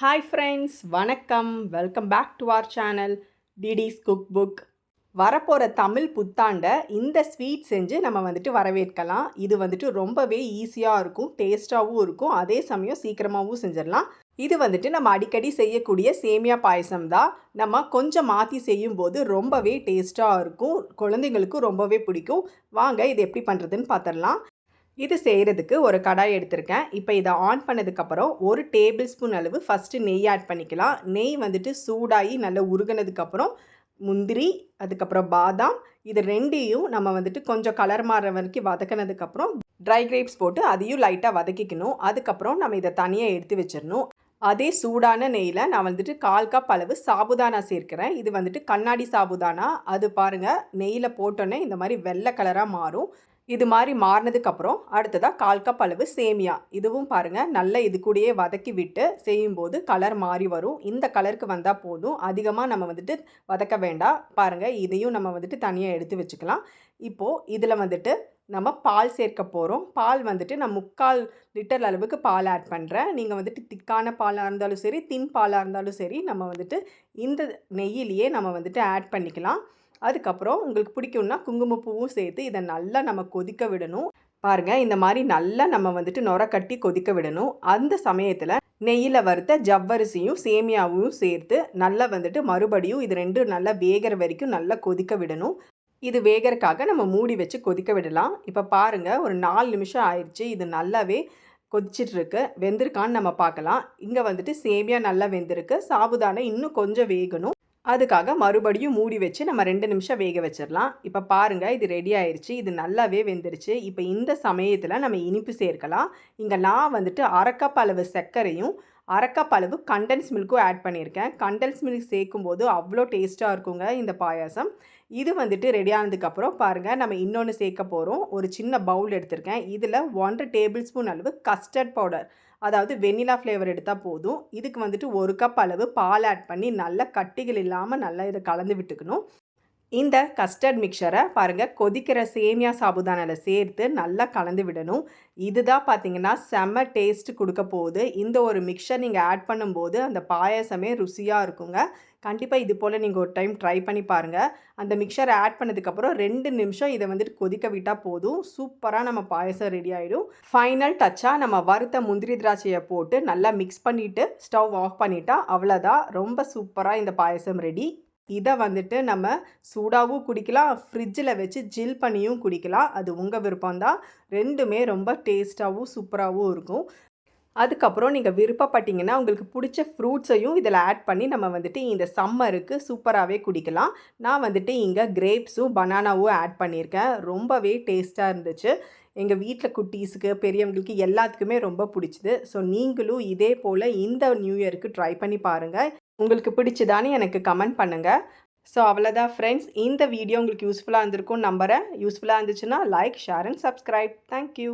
Hi friends வணக்கம். Welcome back to our channel டிடிஸ் cook book வரப்போகிற தமிழ் புத்தாண்டை இந்த ஸ்வீட் செஞ்சு நம்ம வந்துட்டு வரவேற்கலாம். இது வந்துட்டு ரொம்பவே ஈஸியாக இருக்கும் டேஸ்ட்டாகவும் இருக்கும். அதே சமயம் சீக்கிரமாகவும் செஞ்சிடலாம். இது வந்துட்டு நம்ம அடிக்கடி செய்யக்கூடிய சேமியா பாயசம் தான். நம்ம கொஞ்சம் மாற்றி செய்யும்போது ரொம்பவே டேஸ்ட்டாக இருக்கும். குழந்தைங்களுக்கும் ரொம்பவே பிடிக்கும். வாங்க இது எப்படி பண்ணுறதுன்னு பார்த்துடலாம் இது செய்கிறதுக்கு ஒரு கடாய் எடுத்திருக்கேன். இப்போ இதை ஆன் பண்ணதுக்கப்புறம் ஒரு டேபிள் ஸ்பூன் அளவு ஃபஸ்ட்டு நெய் ஆட் பண்ணிக்கலாம். நெய் வந்துட்டு சூடாகி நல்லா உருகினதுக்கப்புறம் முந்திரி அதுக்கப்புறம் பாதாம் இது ரெண்டையும் நம்ம வந்துட்டு கொஞ்சம் கலர் மாறுற வரைக்கும் வதக்கினதுக்கப்புறம் ட்ரை கிரேப்ஸ் போட்டு அதையும் லைட்டாக வதக்கிக்கணும். அதுக்கப்புறம் நம்ம இதை தனியாக எடுத்து வச்சிடணும். அதே சூடான நெய்யில் நான் வந்துட்டு கால் கப் அளவு சாபுதானா சேர்க்கிறேன். இது வந்துட்டு கண்ணாடி சாபுதானா? அது பாருங்கள் நெய்யில் போட்டோன்னே இந்த மாதிரி வெள்ளை கலராக மாறும். இது மாதிரி மாறினதுக்கப்புறம் அடுத்ததாக கால் கப் அளவு சேமியா. இதுவும் பாருங்கள் நல்லா இது கூடயே வதக்கி விட்டு செய்யும்போது கலர் மாறி வரும். இந்த கலருக்கு வந்தால் போதும். அதிகமாக நம்ம வந்துட்டு வதக்க வேண்டாம். பாருங்கள் இதையும் நம்ம வந்துட்டு தனியாக எடுத்து வச்சுக்கலாம். இப்போது இதில் வந்துட்டு நம்ம பால் சேர்க்க போகிறோம் பால் வந்துட்டு நான் முக்கால் லிட்டர் அளவுக்கு பால் ஆட் பண்ணுறேன் நீங்கள் வந்துட்டு திக்கான பாலாக இருந்தாலும் சரி தின் பாலாக இருந்தாலும் சரி நம்ம வந்துட்டு இந்த நெய்யிலேயே நம்ம வந்துட்டு ஆட் பண்ணிக்கலாம். அதுக்கப்புறம் உங்களுக்கு பிடிக்கும்னா குங்குமப்பூவும் சேர்த்து இதை நல்லா நம்ம கொதிக்க விடணும். பாருங்கள் இந்த மாதிரி நல்லா நம்ம வந்துட்டு நுர கட்டி கொதிக்க விடணும். அந்த சமயத்தில் நெய்யில் வறுத்த ஜவ்வரிசியும் சேமியாவும் சேர்த்து நல்லா வந்துட்டு மறுபடியும் இது ரெண்டும் நல்லா வேகிற வரைக்கும் நல்லா கொதிக்க விடணும். இது வேகறக்காக நம்ம மூடி வச்சு கொதிக்க விடலாம். இப்போ பாருங்கள் ஒரு நாலு நிமிஷம் ஆயிடுச்சு. இது நல்லாவே கொதிச்சிட்ருக்கு. வெந்திருக்கான்னு நம்ம பார்க்கலாம். இங்கே வந்துட்டு சேமியா நல்லா வெந்திருக்கு. சாபுதானே இன்னும் கொஞ்சம் வேகணும். அதுக்காக மறுபடியும் மூடி வச்சு நம்ம ரெண்டு நிமிஷம் வேக வச்சிடலாம். இப்போ பாருங்கள் இது ரெடி ஆயிடுச்சு இது நல்லாவே வெந்துருச்சு. இப்போ இந்த சமயத்தில் நம்ம இனிப்பு சேர்க்கலாம். இங்கே நான் வந்துட்டு அரைக்கப் அளவு சர்க்கரையும் அரைக்கப் அளவு கண்டென்ஸ் மில்க்கும் ஆட் பண்ணியிருக்கேன். கண்டன்ஸ் மில்க் சேர்க்கும்போது அவ்வளோ டேஸ்ட்டாக இருக்குங்க இந்த பாயாசம். இது வந்துட்டு ரெடி ஆனதுக்கப்புறம் பாருங்கள் நம்ம இன்னொன்று சேர்க்க போகிறோம் ஒரு சின்ன பவுல் எடுத்திருக்கேன். இதில் ஒன்றரை டேபிள் ஸ்பூன் அளவு கஸ்டர்ட் பவுடர் அதாவது வெண்ணிலா ஃப்ளேவர் எடுத்தால் போதும். இதுக்கு வந்துட்டு ஒரு கப் அளவு பால் ஆட் பண்ணி நல்லா கட்டிகள் இல்லாமல் நல்லா இதை கலந்து விட்டுக்கணும். இந்த கஸ்டர்ட் மிக்சரை பாருங்கள் கொதிக்கிற சேமியா சாபுதானில் சேர்த்து நல்லா கலந்து விடணும். இதுதான் பார்த்தீங்கன்னா செம்ம டேஸ்ட் கொடுக்க போகுது. இந்த ஒரு மிக்சர் நீங்கள் ஆட் பண்ணும்போது அந்த பாயாசமே ருசியாக இருக்குங்க. கண்டிப்பாக இது போல் நீங்கள் ஒரு டைம் ட்ரை பண்ணி பாருங்கள் அந்த மிக்சரை ஆட் பண்ணதுக்கப்புறம் ரெண்டு நிமிஷம் இதை வந்துட்டு கொதிக்க விட்டால் போதும். சூப்பராக நம்ம பாயசம் ரெடி ஆகிடும் ஃபைனல் டச்சாக நம்ம வறுத்த முந்திரி திராட்சையை போட்டு நல்லா மிக்ஸ் பண்ணிவிட்டு ஸ்டவ் ஆஃப் பண்ணிட்டா அவ்வளோதான் ரொம்ப சூப்பராக இந்த பாயசம் ரெடி இதை வந்துட்டு நம்ம சூடாகவும் குடிக்கலாம் ஃப்ரிட்ஜில் வச்சு ஜில் பண்ணியும் குடிக்கலாம். அது உங்கள் விருப்பம்தான் ரெண்டுமே ரொம்ப டேஸ்ட்டாகவும் சூப்பராகவும் இருக்கும். அதுக்கப்புறம் நீங்கள் விருப்பப்பட்டீங்கன்னா உங்களுக்கு பிடிச்ச ஃப்ரூட்ஸையும் இதில் ஆட் பண்ணி நம்ம வந்துட்டு இந்த சம்மருக்கு சூப்பராகவே குடிக்கலாம். நான் வந்துட்டு இங்கே கிரேப்ஸும் பனானாவும் ஆட் பண்ணியிருக்கேன். ரொம்பவே டேஸ்ட்டாக இருந்துச்சு. எங்கள் வீட்டில் குட்டீஸுக்கு பெரியவங்களுக்கு எல்லாத்துக்குமே ரொம்ப பிடிச்சிது. ஸோ நீங்களும் இதே போல் இந்த நியூ இயருக்கு ட்ரை பண்ணி பாருங்கள் உங்களுக்கு பிடிச்சதான்னு எனக்கு கமெண்ட் பண்ணுங்கள் ஸோ அவ்வளோதான் ஃப்ரெண்ட்ஸ் இந்த வீடியோ உங்களுக்கு யூஸ்ஃபுல்லாக இருந்திருக்கும் நம்புகிறேன் யூஸ்ஃபுல்லாக இருந்துச்சுன்னா like share and subscribe thank you